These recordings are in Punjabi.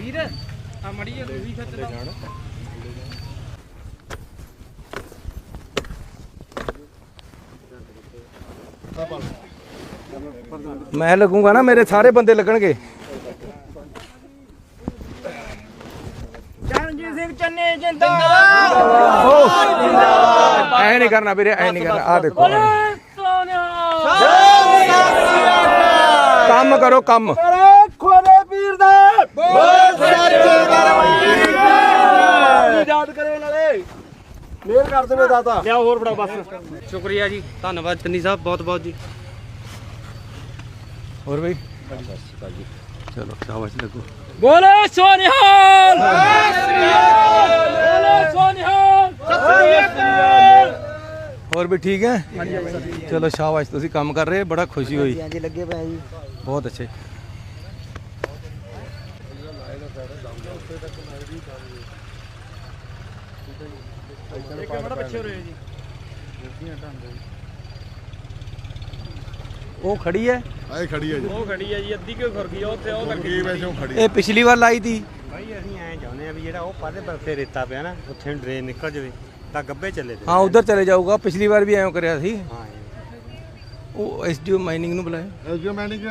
ਵੀਰ ਆ ਮੜੀ ਜੀ ਵੀ ਖੱਤ ਦਾ ਮੈਂ ਲੱਗੂਗਾ ਨਾ ਮੇਰੇ ਸਾਰੇ ਬੰਦੇ ਲੱਗਣਗੇ। ਚਰਨਜੀਤ ਸਿੰਘ ਚੰਨੇ ਜਿੰਦਾਬਾਦ। ਐ ਨਹੀਂ ਕਰਨਾ ਵੀਰੇ ਐ ਨਹੀਂ ਕਰਨਾ। ਆ ਦੇਖੋ। ਕੰਮ ਕਰੋ ਕੰਮ ਖੋਲੇ ਪੀਰ ਦਾ ਬੋਲ ਸੱਚੇ ਯਾਦ ਕਰੇ ਨਾਲੇ ਮੇਰ ਕਰ ਦੇਵੇ ਦਾਤਾ। ਲਿਆ ਹੋਰ ਬੜਾ ਬਸ। ਸ਼ੁਕਰੀਆ ਜੀ ਧੰਨਵਾਦ ਚੰਨੀ ਸਾਹਿਬ ਬਹੁਤ ਬਹੁਤ ਜੀ। ਹੋਰ ਬਈ? ਚਲੋ ਸ਼ਾਬਾਸ਼ ਲੱਗੋ ਬੋਲੇ ਸੋਨਿਹਾਲ! ਬੋਲੇ ਸੋਨਿਹਾਲ! ਹੋਰ ਵੀ ਠੀਕ ਹੈ? ਚਲੋ ਸ਼ਾਬਾਸ਼ ਤੁਸੀਂ ਕੰਮ ਕਰ ਰਹੇ ਬੜਾ ਖੁਸ਼ੀ ਹੋਈ। ਹਾਂਜੀ ਲੱਗੇ ਪਏ ਜੀ। ਬਹੁਤ ਅੱਛੇ। ਉਹ ਖੜੀ ਹੈ ਆਏ ਖੜੀ ਹੈ ਜੀ। ਉਹ ਖੜੀ ਹੈ ਜੀ ਅੱਧੀ ਕਿਉਂ ਖੁਰ ਗਈ ਉੱਥੇ ਉਹ ਕੀ ਵੈਸੇ ਉਹ ਖੜੀ ਇਹ ਪਿਛਲੀ ਵਾਰ ਲਾਈ ਤੀ। ਭਾਈ ਅਸੀਂ ਐਂ ਚਾਹੁੰਦੇ ਆ ਵੀ ਜਿਹੜਾ ਉਹ ਪਾਲੇ ਪਾਸੇ ਰੇਤਾ ਪਿਆ ਨਾ ਉੱਥੇ ਡਰੇਨ ਨਿਕਲ ਜਾਵੇ ਤਾਂ ਗੱਬੇ ਚੱਲੇ ਤੇ ਹਾਂ ਉਧਰ ਚਲੇ ਜਾਊਗਾ। ਪਿਛਲੀ ਵਾਰ ਵੀ ਐਂ ਕਰਿਆ ਸੀ। ਹਾਂ ਉਹ ਐਸਡੀਓ ਮਾਈਨਿੰਗ ਨੂੰ ਬੁਲਾਇਆ। ਐਜੂ ਮੈਨਿਕ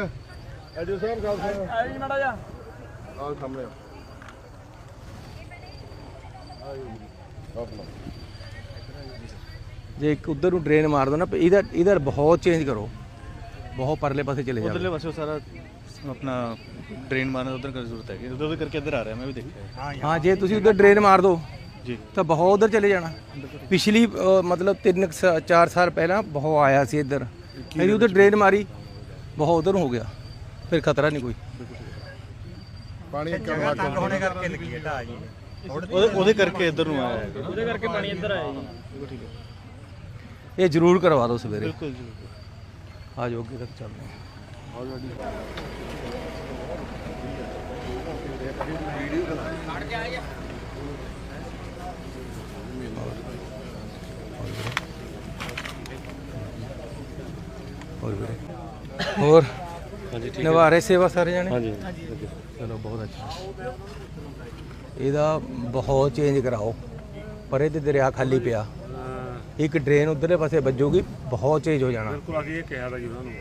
ਐਜੂ ਸਾਹਿਬ ਗੱਲ ਸੁਣੋ ਆ ਜੀ ਮੜਾ ਜਾ ਆਹ ਸਾਹਮਣੇ ਜੇ ਇੱਕ ਉਧਰ ਨੂੰ ਡਰੇਨ ਮਾਰ ਦੋ ਨਾ ਇਹਦਾ ਇਹਦਾ ਬਹੁਤ ਚੇਂਜ ਕਰੋ। ਬਹੁਤ ਪਰਲੇ ਪਾਸੇ ਚਲੇ ਜਾਓ। ਉਧਰਲੇ ਪਾਸੇ ਸਾਰਾ ਆਪਣਾ ਡਰੇਨ ਮਾਰਨ ਉਧਰ ਕਰ ਜ਼ਰੂਰਤ ਹੈ ਉਧਰ ਉਧਰ ਕਰਕੇ ਇੱਧਰ ਆ ਰਿਹਾ ਮੈਂ ਵੀ ਦੇਖਿਆ ਹਾਂ ਹਾਂ ਜੇ ਤੁਸੀਂ ਉਧਰ ਡਰੇਨ ਮਾਰ ਦੋ ਜੀ। ਤਾਂ ਬਹੁਤ ਉਧਰ ਚਲੇ ਜਾਣਾ। ਪਿਛਲੀ ਮਤਲਬ 3-4 ਸਾਲ ਪਹਿਲਾਂ ਬਹੁਤ ਆਇਆ ਸੀ ਇੱਧਰ। ਮੇਰੀ ਉਧਰ ਡਰੇਨ ਮਾਰੀ ਬਹੁਤ ਉਧਰ ਹੋ ਗਿਆ। ਫਿਰ ਖਤਰਾ ਨਹੀਂ ਕੋਈ। ਪਾਣੀ ਇੱਕ ਤੰਗ ਹੋਣੇ ਕਰਕੇ ਲੱਗੀ ਢਾਹ ਜੀ। ਉਹਦੇ ਉਹਦੇ ਕਰਕੇ ਇੱਧਰ ਨੂੰ ਆਇਆ ਹੈ ਉਹਦੇ ਕਰਕੇ ਪਾਣੀ ਇੱਧਰ ਆਇਆ ਜੀ। ਇਹ ਜ਼ਰੂਰ ਕਰਵਾ ਦਿਓ ਸਵੇਰੇ। ਬਿਲਕੁਲ ਜੀ ਆ ਜਾਓ ਅੱਗੇ ਤੱਕ ਚੱਲਦੇ ਹਾਂ। ਹੋਰ ਵੀਰੇ ਹੋਰ। ਹਾਂਜੀ ਠੀਕ ਨਿਭਾ ਰਹੇ ਸੇਵਾ ਸਾਰੇ ਜਾਣੇ? ਹਾਂਜੀ। ਬਹੁਤ ਅੱਛਾ ਇਹਦਾ ਬਹੁਤ ਚੇਂਜ ਕਰਾਓ ਪਰੇ ਤੇ ਦਰਿਆ ਖਾਲੀ ਪਿਆ। ਇੱਕ ਡਰੇਨ ਉਧਰਲੇ ਪਾਸੇ ਵੱਜੂਗੀ ਬਹੁਤ ਚੇਂਜ ਹੋ ਜਾਣਾ। ਬਿਲਕੁਲ ਅਗੇ ਇਹ ਕਿਹਾ ਤਾਂ ਜੀ ਉਹਨਾਂ ਨੂੰ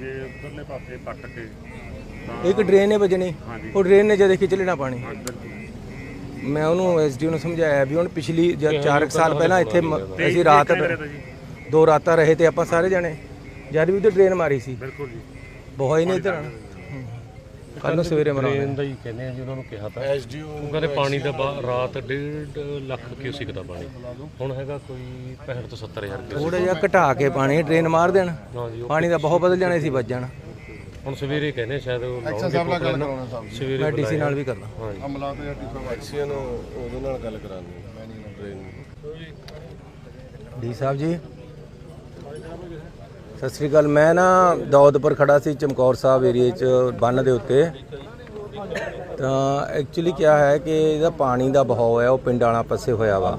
ਜੇ ਉਧਰਲੇ ਪਾਸੇ ਪੱਟ ਕੇ ਇੱਕ ਡਰੇਨ ਨੇ ਵੱਜਣੀ ਉਹ ਡਰੇਨ ਨੇ ਜਦ ਖਿੱਚ ਲੈਣਾ ਪਾਣੀ। ਮੈਂ ਉਹਨੂੰ ਐਸਡੀਓ ਨੂੰ ਸਮਝਾਇਆ ਵੀ ਹੁਣ ਪਿਛਲੀ ਜਦ 4 ਸਾਲ ਪਹਿਲਾਂ ਇੱਥੇ ਅਸੀਂ ਰਾਤ ਦੋ ਰਾਤਾਂ ਰਹੇ ਤੇ ਆਪਾਂ ਸਾਰੇ ਜਣੇ ਜਦ ਵੀ ਉਧਰ ਡਰੇਨ ਮਾਰੀ ਸੀ। ਬਿਲਕੁਲ ਜੀ। ਬਹੁਤ ਹੀ ਨਹੀਂ ਇੱਧਰ ਕੱਲ ਨੂੰ ਸਵੇਰੇ ਮਰਾਉਣਾ ਦਾ ਹੀ ਕਹਿੰਦੇ ਆ ਜੀ ਉਹਨਾਂ ਨੂੰ ਕਿਹਾ ਤਾਂ। ਉਹ ਕਹਿੰਦੇ ਪਾਣੀ ਦਾ ਬਾ- ਰਾਤ 1.5 ਲੱਖ ਕਿਊਸਿਕ ਦਾ ਪਾਣੀ। ਹੁਣ ਹੈਗਾ ਕੋਈ 65 ਤੋਂ 70 ਹਜ਼ਾਰ ਕਿਊਸਿਕ। ਥੋੜਾ ਜਿਹਾ ਘਟਾ ਕੇ ਪਾਣੀ ਡਰੇਨ ਮਾਰ ਦੇਣ। ਹਾਂ ਜੀ ਉਹ ਪਾਣੀ ਦਾ ਬਹੁਤ ਬਦਲ ਜਾਣੇ ਸੀ ਵੱਜ ਜਾਣਾ। ਹੁਣ ਸਵੇਰੇ ਕਹਿੰਦੇ ਸ਼ਾਇਦ ਉਹ ਐਕਸ਼ਨ ਸਾਹਿਬ ਨਾਲ ਗੱਲ ਕਰਾਉਣਾ ਸਾਹਿਬ ਸਵੇਰੇ ਮੈਂ ਡੀਸੀ ਨਾਲ ਵੀ ਕਰਦਾ। ਹਾਂ ਜੀ। ਅਮਲਾ ਤੇ ਐਟੀ ਸਾਹਿਬ ਐਕਸੀਅਨ ਉਹਦੇ ਨਾਲ ਗੱਲ ਟ੍ਰੇਨ ਡੀ ਸਾਹਿਬ ਜੀ। ਸਤਿ ਸ੍ਰੀ ਅਕਾਲ, ਮੈਂ ਨਾ ਦੌਦਪੁਰ ਖੜਾ ਸੀ ਚਮਕੌਰ ਸਾਹਿਬ ਏਰੀਏ 'ਚ ਬੰਨ ਦੇ ਉੱਤੇ। ਤਾਂ ਐਕਚੁਅਲੀ ਕੀ ਹੈ ਕਿ ਇਹਦਾ ਪਾਣੀ ਦਾ ਬਹਾਅ ਹੈ, ਉਹ ਪਿੰਡ ਵਾਲਾ ਪਾਸੇ ਹੋਇਆ ਵਾ।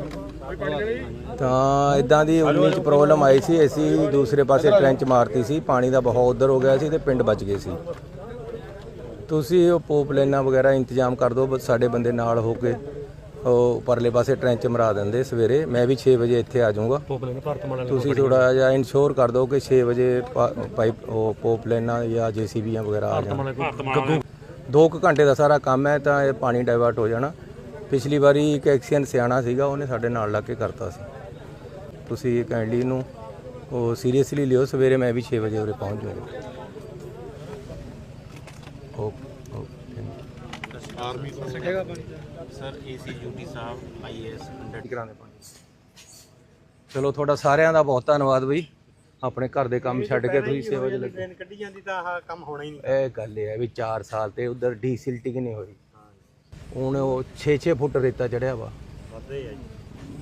ਤਾਂ ਇਦਾਂ ਦੀ 19 ਚ ਪ੍ਰੋਬਲਮ ਆਈ ਸੀ, ਅਸੀਂ ਦੂਸਰੇ ਪਾਸੇ ਟ੍ਰੈਂਚ ਮਾਰਤੀ ਸੀ, ਪਾਣੀ ਦਾ ਬਹਾਅ ਉਧਰ ਹੋ ਗਿਆ ਸੀ ਤੇ ਪਿੰਡ ਬਚ ਗਏ ਸੀ। ਤੁਸੀਂ ਉਹ ਪੋਪ ਲਾਈਨਾਂ ਵਗੈਰਾ ਇੰਤਜ਼ਾਮ ਕਰ ਦਿਓ ਬਸ ਸਾਡੇ ਬੰਦੇ ਨਾਲ ਹੋ ਕੇ। ਉਹ ਪਰਲੇ ਪਾਸੇ ਟ੍ਰੈਂਚ ਮਰਾ ਦਿੰਦੇ ਸਵੇਰੇ। ਮੈਂ ਵੀ 6 ਵਜੇ ਇੱਥੇ ਆ ਜਾਊਂਗਾ। ਪੋਪਲੇ ਨੇ ਭਾਰਤ ਮਾਲਾ ਤੁਸੀਂ ਥੋੜਾ ਜਿਹਾ ਇਨਸ਼ੋਰ ਕਰ ਦਿਓ ਕਿ 6 ਵਜੇ ਪਾ- ਪਾਈਪ ਉਹ ਪੋਪ ਲਾਈਨਾਂ ਜਾਂ ਜੀਸੀਬੀਆਂ ਵਗੈਰਾ ਆ ਜਾਣ। ਗੱਗੂ ਦੋ ਕੁ ਘੰਟੇ ਦਾ ਸਾਰਾ ਕੰਮ ਹੈ ਤਾਂ ਇਹ ਪਾਣੀ ਡਾਇਵਰਟ ਹੋ ਜਾਣਾ। ਪਿਛਲੀ ਵਾਰੀ ਇੱਕ ਐਕਸੀਅਨ ਸਿਆਣਾ ਸੀਗਾ ਉਹਨੇ ਸਾਡੇ ਨਾਲ ਲੱਗ ਕੇ ਕਰਤਾ ਸੀ। ਤੁਸੀਂ ਕਾਈਂਡਲੀ ਇਹਨੂੰ ਉਹ ਸੀਰੀਅਸਲੀ ਲਿਓ ਸਵੇਰੇ ਮੈਂ ਵੀ 6 ਵਜੇ ਉਰੇ ਪਹੁੰਚ ਜਾਊਂਗਾ। Okay okay sir AC UT Sahib is 100 ਕਰਾਂਦੇ ਪਾਣੀ ਚਲੋ ਤੁਹਾਡਾ ਸਾਰਿਆਂ ਦਾ ਬਹੁਤ ਧੰਨਵਾਦ ਬਈ। ਆਪਣੇ ਘਰ ਦੇ ਕੰਮ ਛੱਡ ਕੇ ਤੁਸੀਂ ਸੇਵਾ 'ਚ ਲੱਗੇ। ਡਰੇਨ ਕੱਢੀ ਜਾਂਦੀ ਤਾਂ ਆਹ ਕੰਮ ਹੋਣਾ ਹੀ ਨਹੀਂ। ਇਹ ਗੱਲ ਇਹ ਹੈ ਵੀ 4 ਸਾਲ ਤੇ ਉਧਰ ਡੀਸਿਲਟਿੰਗ ਨਹੀਂ ਹੋਈ? ਹੁਣ ਉਹ 6-6 ਫੁੱਟ ਰੇਤਾ ਚੜਿਆ ਵਾ। ਵੱਧੇ ਆ ਜੀ।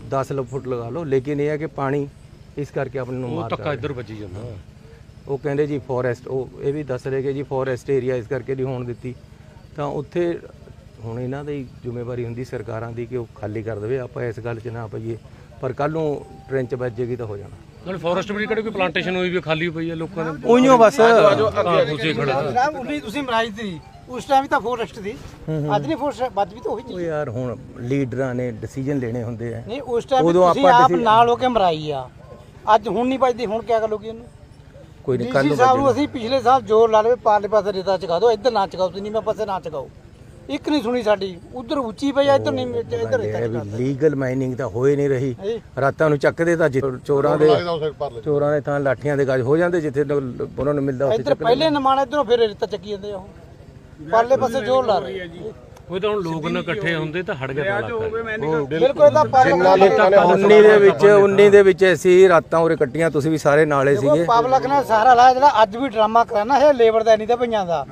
10 ਫੁੱਟ ਲਗਾ ਲਓ ਲੇਕਿਨ ਇਹ ਹੈ ਕਿ ਪਾਣੀ ਇਸ ਕਰਕੇ ਆਪਣੇ ਨੂੰ ਉਹ ਮਾਰ ਧੱਕਾ ਇੱਧਰ ਵੱਜੀ ਜਾਂਦਾ। ਉਹ ਕਹਿੰਦੇ ਜੀ ਫੋਰੈਸਟ ਉਹ ਇਹ ਵੀ ਦੱਸ ਰਹੇ ਕਿ ਜੀ ਫੋਰੈਸਟ ਏਰੀਆ ਇਸ ਕਰਕੇ ਨਹੀਂ ਹੋਣ ਦਿੱਤੀ। ਤਾਂ ਉੱਥੇ ਹੁਣ ਇਹਨਾਂ ਦੀ ਜ਼ਿੰਮੇਵਾਰੀ ਹੁੰਦੀ ਸਰਕਾਰਾਂ ਦੀ ਕਿ ਉਹ ਖਾਲੀ ਕਰ ਦੇਵੇ ਆਪਾਂ ਇਸ ਗੱਲ 'ਚ ਨਾ ਪਈਏ। ਪਰ ਕੱਲ ਨੂੰ ਟ੍ਰੈਂਚ ਵੱਜੇਗੀ ਤਾਂ ਹੋ ਜਾਣਾ। ਨਾਲ ਫੋਰੈਸਟ ਵੀ ਕਿਹੜੇ ਕੋਈ ਪਲਾਂਟੇਸ਼ਨ ਹੋਈ ਵੀ ਖਾਲੀ ਪਈ ਹੈ ਲੋਕਾਂ ਨੇ ਉਈਓ ਬਸ। ਤੁਸੀਂ ਖੜਾ ਤੁਸੀਂ ਮਰਾਈ ਸੀ ਉਸ ਟਾਈਮ ਤਾਂ ਫੋਰੈਸਟ ਸੀ ਅੱਜ ਨਹੀਂ ਫੋਰਸ ਵੱਜ ਵੀ ਤਾਂ ਉਹੀ ਉਹ ਚੀਜ਼ ਯਾਰ ਹੁਣ ਲੀਡਰਾਂ ਨੇ ਡਿਸੀਜਨ ਲੈਣੇ ਹੁੰਦੇ ਆ। ਨਹੀਂ ਉਸ ਟਾਈਮ ਤੁਸੀਂ ਆਪਾਂ ਨਾਲ ਹੋ ਕੇ ਮਰਾਈ ਆ। ਅੱਜ ਹੁਣ ਨਹੀਂ ਵੱਜਦੀ ਹੁਣ ਕਿਆ ਕਰੋਗੇ ਇਹਨੂੰ ਕੋਈ ਨਹੀਂ ਕੱਲ ਨੂੰ। ਅਸੀਂ ਪਿਛਲੇ ਸਾਲ ਜ਼ੋਰ ਲਾ ਲਵੇ ਪਾਰਲੇ ਪਾਸੇ ਰੇਤਾ ਚਕਾ ਦਿਓ ਇੱਧਰ ਨਾ ਚਕਾਓ ਤੁਸੀਂ ਮੈਂ ਪਾਸੇ ਨਾ ਚਕਾਓ। ਇੱਕ ਨਹੀਂ ਸੁਣੀ ਸਾਡੀ। ਉਧਰ ਉੱਚੀ ਪਈ ਆ ਇੱਧਰ ਨਹੀਂ ਇੱਧਰ ਰੇਤਾ ਇਹ ਵੀ ਲੀਗਲ ਮਾਈਨਿੰਗ ਤਾਂ ਹੋਏ ਨਹੀਂ ਰਹੀ। ਰਾਤਾਂ ਨੂੰ ਚੱਕਦੇ ਤਾਂ ਜਿ- ਚੋਰਾਂ ਦੇ ਚੋਰਾਂ ਦੇ ਤਾਂ ਲਾਠੀਆਂ ਦੇ ਗੱਜ ਹੋ ਜਾਂਦੇ ਜਿੱਥੇ ਲ- ਉਹਨਾਂ ਨੂੰ ਮਿਲਦਾ ਉੱਥੇ ਇੱਧਰ ਪਹਿਲੇ ਨਮਾਣਾ ਇੱਧਰੋਂ ਫਿਰ ਰੇਤਾ ਚੱਕੀ ਜਾਂਦੇ ਆ ਉਹ। ਪਾਰਲੇ ਪਾਸੇ ਜ਼ੋਰ ਲਾ ਰਹੇ ਉਹ ਤਾਂ ਹੁਣ ਲੋਕ ਨਾ ਇਕੱਠੇ ਹੁੰਦੇ ਤਾਂ ਹਟ ਗਿਆ ਤਾਂ ਬਿਲਕੁਲ ਇਹਦਾ ਪਾਰਲੇ 19 ਦੇ ਵਿੱਚ 19 ਦੇ ਵਿੱਚ ਅਸੀਂ ਰਾਤਾਂ ਉਰੇ ਕੱਟੀਆਂ ਤੁਸੀਂ ਵੀ ਸਾਰੇ ਨਾਲੇ ਸੀਗੇ। ਪਬਲਿਕ ਨੇ ਸਾਰਾ ਲਾਇਆ ਜਿਹੜਾ ਅੱਜ ਵੀ ਡਰਾਮਾ ਕਰਾਣਾ ਇਹ ਲੇਬਰ ਦਾ ਨਹੀਂ ਤਾਂ ਪਈਆਂ ਦਾ।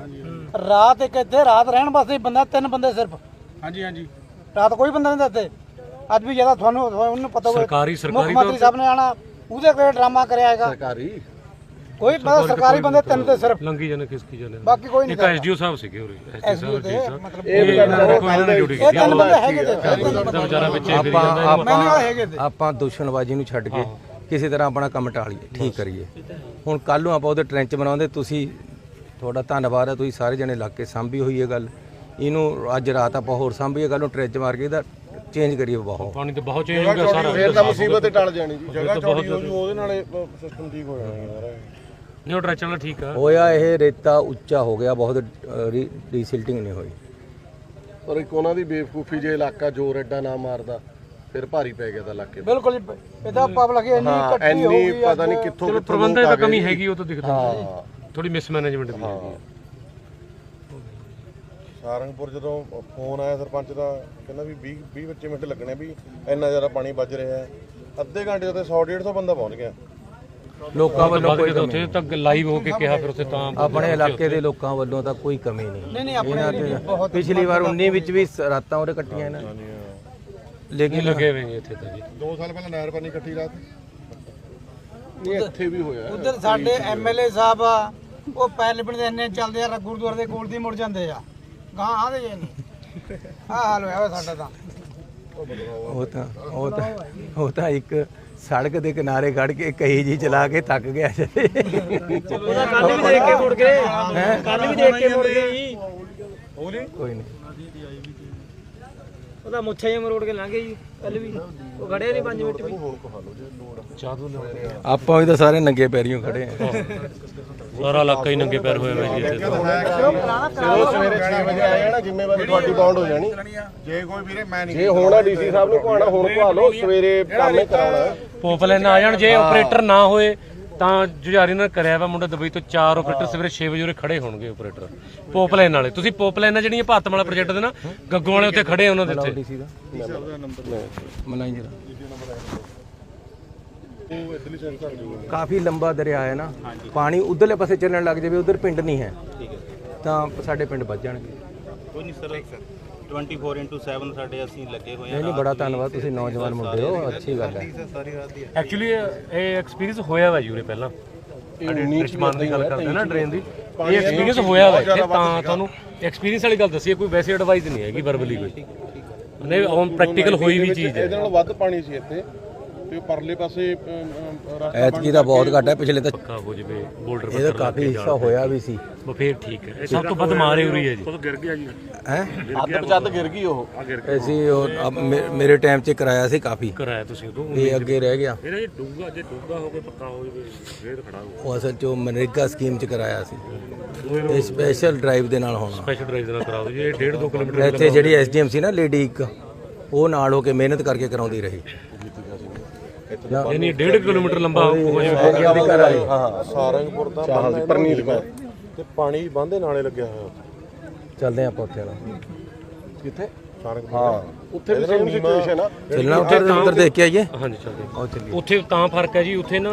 ਰਾਤ ਇੱਕ ਇੱਥੇ ਰਾਤ ਰਹਿਣ ਵਾਸਤੇ ਬੰਦਾ ਤਿੰਨ ਬੰਦੇ ਸਿਰਫ। ਹਾਂਜੀ ਹਾਂਜੀ। ਰਾਤ ਕੋਈ ਬੰਦਾ ਨਹੀਂ ਦਿੱਤੇ ਅੱਜ ਵੀ ਜ਼ਿਆਦਾ ਤੁਹਾਨੂੰ ਉਹਨੂੰ ਪਤਾ ਹੋਵੇ ਸਰਕਾਰੀ- ਸਰਕਾਰੀ ਮੁੱਖ ਮੰਤਰੀ ਸਾਹਿਬ ਨੇ ਆਣਾ ਉਹਦੇ ਕੋਲ ਡਰਾਮਾ ਕਰਿਆ ਹੈਗਾ। ਸਰਕਾਰੀ? ਕੋਈ ਬੰਦਾ ਸਰਕਾਰੀ ਬੰਦੇ ਤਿੰਨ ਤੇ ਸਿਰਫ। ਲੰਗੀ ਜਾਣੇ ਖਿਸਕੀ ਜਾਣੇ ਬਾਕੀ ਕੋਈ ਨਹੀਂ ਇੱਕ ਐਸਡੀਓ ਸਾਹਿਬ ਸੀਗੇ ਉਰੇ ਐਸਡੀਓ ਸਾਹਿਬ ਮਤਲਬ ਇਹ ਕੋਈ ਇਹਨਾਂ ਨੇ ਡਿਊਟੀ ਇਹ ਕੀਤੀ ਤਿੰਨ ਬੰਦੇ ਹੈਗੇ ਤੇ। ਉਹਦਾ ਵਿਚਾਰਾ ਵਿੱਚੇ ਫਿਰੀ ਆਪਾਂ ਜਾਂਦਾ। ਮੈਨੂੰ ਆਪਾਂ ਹੈਗੇ ਤੇ ਆਪਾਂ ਦੁਸ਼ਮਣਬਾਜ਼ੀ ਨੂੰ ਛੱਡ ਕੇ ਕਿਸੇ ਤਰ੍ਹਾਂ ਆਪਣਾ ਕੰਮ ਟਾਲੀਏ ਠੀਕ ਕਰੀਏ। ਹੁਣ ਕੱਲ ਨੂੰ ਆਪਾਂ ਉਹਦੇ ਟ੍ਰੈਂਚ ਬਣਾਉਂਦੇ ਤੁਸੀਂ ਤੁਹਾਡਾ ਧੰਨਵਾਦ ਹੈ ਤੁਸੀਂ ਸਾਰੇ ਜਣੇ ਲੱਗ ਕੇ ਸਾਂਭੀ ਹੋਈ ਹੈ ਗੱਲ। ਇਹਨੂੰ ਅੱਜ ਰਾਤ ਆਪਾਂ ਹੋਰ ਸਾਂਭੀਏ ਕੱਲ ਨੂੰ ਟ੍ਰੈਂਚ ਮਾਰ ਕੇ ਇਹਦਾ ਚੇਂਜ ਕਰੀਏ ਬਹੁਤ। ਪਾਣੀ ਤਾਂ ਬਹੁਤ ਚੇਂਜ ਹੋ ਗਿਆ ਸਾਰਾ। ਫੇਰ ਤਾਂ ਮੁਸੀਬਤ ਹੀ ਟਲ ਜਾਣੀ ਜੀ। ਜਗ੍ਹਾ ਚੌੜੀ ਹੋ ਜੂ ਉਹਦੇ ਨਾਲੇ ਸਿਸਟਮ ਠੀਕ ਹੋ ਜਾਣਾ ਸਾਰਾ। ਨਹੀਂ ਉਹ ਨਾਲ ਠੀਕ ਆ। ਹੋਇਆ ਇਹ ਰੇਤਾ ਉੱਚਾ ਹੋ ਗਿਆ ਬਹੁਤ ਰੀਸਿਲਟਿੰਗ ਨਹੀਂ ਹੋਈ। ਪਰ ਇੱਕ ਉਹਨਾਂ ਦੀ ਬੇਵਕੂਫੀ ਜੇ ਇਲਾਕਾ ਜ਼ੋਰ ਐਡਾ ਨਾ ਮਾਰਦਾ ਫਿਰ ਭਾਰੀ ਪੈ ਗਿਆ ਤਾਂ ਇਲਾਕੇ ਦਾ। ਬਿਲਕੁਲ ਜੀ ਇਹਦਾ ਪਬਲਿਕ ਇੰਨੀ ਹਾਂ ਇਕੱਠੀ ਐਨੀ ਹੋਊਗੀ ਪਤਾ ਨਹੀਂ। ਕਿੱਥੋਂ ਕਿੱਥੋਂ ਤਾਂ ਆ ਕਮੀ ਹੈਗੀ ਉਹ ਤਾਂ ਦਿਖਦਾ। ਹਾਂ। ਥੋੜੀ ਮਿਸਮੈਨੇਜਮੈਂਟ ਦੀ ਹੈਗੀ ਸਾਰੰਗਪੁਰ ਜਦੋਂ ਫੋਨ ਆਇਆ ਸਰਪੰਚ ਦਾ ਕਹਿੰਦਾ ਵੀ 20 20 25 ਮਿੰਟ ਲੱਗਣੇ ਵੀ ਇੰਨਾ ਜ਼ਿਆਦਾ ਪਾਣੀ ਵੱਜ ਰਿਹਾ ਹੈ। ਅੱਧੇ ਘੰਟੇ ਉੱਤੇ 100 150 ਬੰਦਾ ਪਹੁੰਚ ਗਿਆ। ਲੋਕਾਂ ਵੱਲੋਂ ਕੋਈ ਤਾਂ ਉੱਥੇ ਤੱਕ ਲਾਈਵ ਹੋ ਕੇ ਕਿਹਾ ਫਿਰ ਉੱਥੇ ਤਾਂ ਆਪਣੇ ਇਲਾਕੇ ਦੇ ਲੋਕਾਂ ਵੱਲੋਂ ਤਾਂ ਕੋਈ ਕਮੀ ਨਹੀਂ। ਨਹੀਂ ਨਹੀਂ ਆਪਣੇ ਇਹਨਾਂ ਤੇ ਪਿਛਲੀ ਵਾਰ 19 ਵਿੱਚ ਵੀ ਸ- ਰਾਤਾਂ ਉਹਦੇ ਕੱਟੀਆਂ ਇਹਨਾਂ ਨੇ। ਲੇਕਿਨ ਲੱਗੇ ਹੋਏ ਇੱਥੇ ਤਾਂ ਜੀ। 2 ਸਾਲ ਪਹਿਲਾਂ ਨਹਿਰ ਪਾਣੀ ਇਕੱਠੀ ਰਾਤ। ਇਹ ਇੱਥੇ ਵੀ ਹੋਇਆ। ਉਧਰ ਸਾਡੇ ਐਮਐਲਏ ਸਾਹਿਬ ਆ ਉਹ ਪਾਰਲੀਮੈਂਟ ਦੇ ਇੰਨੇ ਚੱਲਦੇ ਆ ਗੁਰਦੁਆਰੇ ਦੇ ਕੋਲ ਦੀ ਮੁੜ ਜਾਂਦੇ ਆ। ਗਾਂ ਆਦੇ ਜੇ ਨਹੀਂ ਆ ਹਾਲ ਹੋਇਆ ਵਾ ਸਾਡਾ ਤਾਂ। ਉਹ ਤਾਂ ਉਹ ਤਾਂ ਉਹ ਤਾਂ ਇੱਕ ਸੜਕ ਦੇ ਕਿਨਾਰੇ ਖੜ ਕੇ ਕਹੀ ਜੀ ਚਲਾ ਕੇ ਥੱਕ ਗਿਆ ਸੀ ਕੱਲ ਵੀ ਦੇਖ ਕੇ ਮੁੜ ਗਏ। ਕੱਲ ਵੀ ਦੇਖ ਕੇ ਮੁੜ ਗਏ ਜੀ। ਕੋਈ ਨਹੀਂ। ਉਹਦਾ ਮੁੱਛਾਂ ਜਿਹਾ ਮਰੋੜ ਕੇ ਲੰਘ ਗਏ ਜੀ ਕੱਲ ਵੀ। ਉਹ ਖੜਿਆ ਨਹੀਂ 5 ਮਿੰਟ ਵੀ। ਆਪਾਂ ਵੀ ਤਾਂ ਸਾਰੇ ਨੰਗੇ ਪੈਰੀਆਂ ਖੜੇ ਆ। ਸਾਰਾ ਇਲਾਕਾ ਹੀ ਨੰਗੇ ਪੈਰ ਹੋਇਆ ਹੋਇਆ ਜੀ ਇੱਥੇ ਤਾਂ। ਸਵੇਰੇ 6 ਵਜੇ ਆਏ ਨਾ ਜ਼ਿੰਮੇਵਾਰੀ ਤੁਹਾਡੀ ਬਾਉਂਡ ਹੋ ਜਾਣੀ। ਜੇ ਕੋਈ ਵੀਰੇ ਮੈਂ ਨਹੀਂ ਜੇ ਹੋਣਾ ਡੀਸੀ ਸਾਹਿਬ ਨੂੰ ਕਹਾਣਾ ਹੁਣ ਕਹਾ ਲਓ ਸਵੇਰੇ ਕੰਮ ਹੀ ਕਰਾਉਣਾ। ਪੋਪਲੈਨ ਆ ਜਾਣ ਜੇ ਆਪਰੇਟਰ ਨਾ ਹੋਏ ਤਾਂ ਜੁਝਾਰੀ ਨਾਲ ਕਰਿਆ ਵਾ ਮੁੰਡਾ ਦੁਬਈ ਤੋਂ ਚਾਰ ਆਪਰੇਟਰ ਸਵੇਰੇ 6 ਵਜੇ ਉਰੇ ਖੜੇ ਹੋਣਗੇ ਆਪਰੇਟਰ ਪੋਪਲੈਨ ਵਾਲੇ। ਤੁਸੀਂ ਪੋਪਲੈਨ ਜਿਹੜੀਆਂ ਭਾਤਮ ਵਾਲਾ ਪ੍ਰੋਜੈਕਟ ਦੇ ਨਾ ਗੱਗੂ ਵਾਲੇ ਉੱਥੇ ਖੜੇ ਆ ਉਹਨਾਂ ਦੇ ਉੱਤੇ। ਡੀਸੀ ਦਾ। ਮਲਾਈ ਜਰਾ। ਕਾਫੀ ਲੰਬਾ ਦਰਿਆ ਹੈ ਨਾ। ਪਾਣੀ ਉਧਰਲੇ ਪਾਸੇ ਚੱਲਣ ਲੱਗ ਜਾਵੇ ਉਧਰ ਪਿੰਡ ਨਹੀਂ ਹੈ। ਤਾਂ ਸਾਡੇ ਪਿੰਡ ਵੱਜ ਜਾਣਗੇ। ਕੋਈ ਨਹੀਂ ਸਰ 24/7 ਸਾਡੇ ਅਸੀਂ ਲੱਗੇ ਹੋਏ ਨਹੀਂ ਨਹੀਂ ਬੜਾ ਧੰਨਵਾਦ ਤੁਸੀਂ ਨੌਜਵਾਨ ਮੁੰਡੇ ਹੋ ਅੱਛੀ ਗੱਲ ਹੈ। ਐਕਚੁਅਲੀ ਇਹ ਐਕਸਪੀਰੀਅੰਸ ਹੋਇਆ ਵਾ ਯੂਰੇ ਪਹਿਲਾਂ। ਰਿਸ਼ਮਾਨ ਦੀ ਗੱਲ ਕਰਦੇ ਨਾ ਡਰੇਨ ਦੀ। ਇਹ ਐਕਸਪੀਰੀਅੰਸ ਹੋਇਆ ਵਾ ਇੱਥੇ ਤਾਂ ਤੁਹਾਨੂੰ ਐਕਸਪੀਰੀਅੰਸ ਵਾਲੀ ਗੱਲ ਦੱਸੀ ਹੈ, ਕੋਈ ਵੈਸੇ ਐਡਵਾਈਸ ਨਹੀਂ ਹੈਗੀ ਵਰਬਲੀ ਕੋਈ। ਨਹੀਂ ਔਨ ਪ੍ਰੈਕਟੀਕਲ ਹੋਈ ਵੀ ਚੀਜ਼ ਇਹਦੇ ਹੈ ਨਾਲ ਵੱਧ ਪਾਣੀ ਸੀ ਇੱਥੇ। ਤੇ ਉਹ ਪਰਲੇ ਪਾਸੇ ਐਤਕੀ ਦਾ ਬਹੁਤ ਘੱਟ ਹੈ ਪਿਛਲੇ ਤਾਂ ਪੱਕਾ ਹੋ ਜਵੇ ਬੋਲਡਰ ਇਹਦਾ ਕਾਫੀ ਹਿੱਸਾ ਹੋਇਆ ਵੀ ਸੀ। ਉਹ ਫੇਰ ਠੀਕ ਹੈ। ਸਭ ਤੋਂ ਵੱਧ ਮਾਰੇ ਉਰੀ ਹੈ ਜੀ। ਉਹ ਗਿਰ ਗਿਆ ਜੀ। ਹੈ? ਅੱਧ ਪਚੱਧ ਗਿਰ ਗਈ ਉਹ। ਅਸੀਂ ਉਹ ਮੇਰੇ ਟਾਈਮ 'ਚ ਕਰਾਇਆ ਸੀ ਕਾਫੀ। ਕਰਾਇਆ ਤੁਸੀਂ ਉਦੋਂ ਇਹ ਅੱਗੇ ਰਹਿ ਗਿਆ। ਇਹਦਾ ਜੇ ਡੂੰਗਾ ਜੇ ਡੂੰਗਾ ਹੋ ਕੇ ਪੱਕਾ ਹੋ ਜਵੇ ਫੇਰ ਖੜਾ ਹੋ ਉਹ ਅਸਲ 'ਚ ਉਹ ਮਨਰੇਗਾ ਸਕੀਮ 'ਚ ਕਰਾਇਆ ਸੀ। ਇਹ ਸਪੈਸ਼ਲ ਡਰਾਈਵ ਦੇ ਨਾਲ ਹੋਣਾ। ਸਪੈਸ਼ਲ ਡਰਾਈਵ ਦੇ ਨਾਲ ਕਰਾਓ ਜੀ ਇਹ 1.5 2 ਕਿਲੋਮੀਟਰ ਇੱਥੇ ਜਿਹੜੀ ਐਸਡੀਐਮ ਸੀ ਨਾ ਲੇਡੀ ਇੱਕ ਉਹ ਨਾਲ ਹੋ ਕੇ ਮਿਹਨਤ ਕਰਕੇ ਕਰਾਉਂਦੀ ਰਹੀ। ਨਾ ਇਹ ਨਹੀਂ 1.5 ਕਿਲੋਮੀਟਰ ਲੰਬਾ ਹੋ। ਜਾਵੇ ਉਹਦੀ ਘਰ ਵਾਲੀ। ਹਾਂ ਸਾਰੰਗਪੁਰ ਦਾ ਪਰਨੀਤ ਕੌਰ ਤੇ ਪਾਣੀ ਬੰਦੇ ਨਾਲੇ ਲੱਗਿਆ ਹੋਇਆ ਚੱਲਦੇ ਆਪਾਂ ਉੱਥੇ ਨਾਲ ਕਿੱਥੇ? ਸਾਰੰਗਪੁਰ। ਹਾਂ। ਉੱਥੇ ਵੀ ਸੇਮ ਸਿਚੁਏਸ਼ਨ ਆ। ਚੱਲਣਾ ਉੱਥੇ ਉੱਧਰ ਦੇਖ ਕੇ ਆਈਏ। ਹਾਂਜੀ ਚੱਲਦੇ ਆਓ ਚੱਲੀਏ ਉੱਥੇ ਤਾਂ ਫ਼ਰਕ ਹੈ ਜੀ ਉੱਥੇ ਨਾ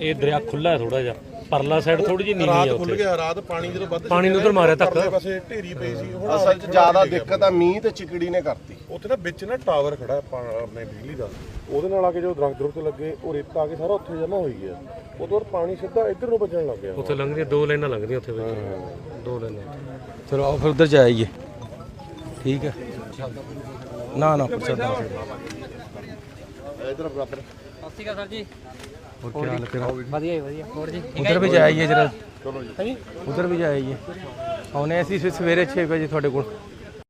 ਇਹ ਦਰਿਆ ਖੁੱਲਾ ਹੈ ਥੋੜਾ ਜਿਹਾ। ਪਰਲਾ ਸਾਈਡ ਥੋੜੀ ਜਿਹੀ ਨੀਵੀਂ ਹੈ ਖੁੱਲ ਉੱਥੇ। ਗਿਆ ਰਾਤ ਪਾਣੀ ਜਦੋਂ ਵੱਧ ਪਾਣੀ ਨੂੰ ਉਧਰ ਮਾਰਿਆ ਧੱਕਾ। ਪਰਲੇ ਪਾਸੇ ਢੇਰੀ ਪਈ ਸੀ ਹੁਣ ਅਸਲ 'ਚ ਜ਼ਿਆਦਾ ਦਿੱਕਤ ਆ ਮੀਂਹ ਤੇ ਚਿਕੜੀ ਨੇ ਕਰਤੀ। ਉੱਥੇ ਨਾ ਵਿੱਚ ਨਾ ਟਾਵਰ ਖੜਾ ਹੈ ਪਾ- ਆਪਣੇ ਬਿਜਲੀ ਦਾ। ਉਹਦੇ ਨਾਲ ਆ ਕੇ ਜੋ ਦਰਖਤ ਦਰਖਤ ਲੱਗੇ ਉਹ ਰੇਤਾ ਆ ਕੇ ਸਾਰਾ ਉੱਥੇ ਜਮਾ ਹੋਈ ਗਿਆ। ਉਦੋਂ ਬਾਅਦ ਪਾਣੀ ਸਿੱਧਾ ਇੱਧਰ ਨੂੰ ਵੱਜਣ ਲੱਗ ਗਿਆ। ਉੱਥੇ ਲੰਘਦੀਆਂ ਦੋ ਲਾਈਨਾਂ ਲੰਘਦੀਆਂ ਉੱਥੇ ਵਿੱਚ। ਦੋ ਲਾਈਨਾਂ ਚਲੋ ਆਓ ਫਿਰ ਉੱਧਰ ਜਾਈਏ। ਠੀਕ ਹੈ। ਨਾ ਨਾ ਪ੍ਰਸ਼ਾਦਾ ਇੱਧਰ ਬਰਾਬਰ। ਸਤਿ ਸ਼੍ਰੀ ਅਕਾਲ ਸਰ ਜੀ। ਹੋਰ ਕੀ ਹਾਲ ਤੇਰਾ? ਵਧੀਆ ਜੀ ਵਧੀਆ। ਹੋਰ ਜੀ? ਉਧਰ ਵੀ ਜਾਈਏ ਜਰਾ। ਚਲੋ ਜੀ। ਉਧਰ ਵੀ ਜਾਈਏ। ਆਉਨੇ ਅਸੀਂ ਸਵੇਰੇ 6 ਵਜੇ ਤੁਹਾਡੇ ਕੋਲ।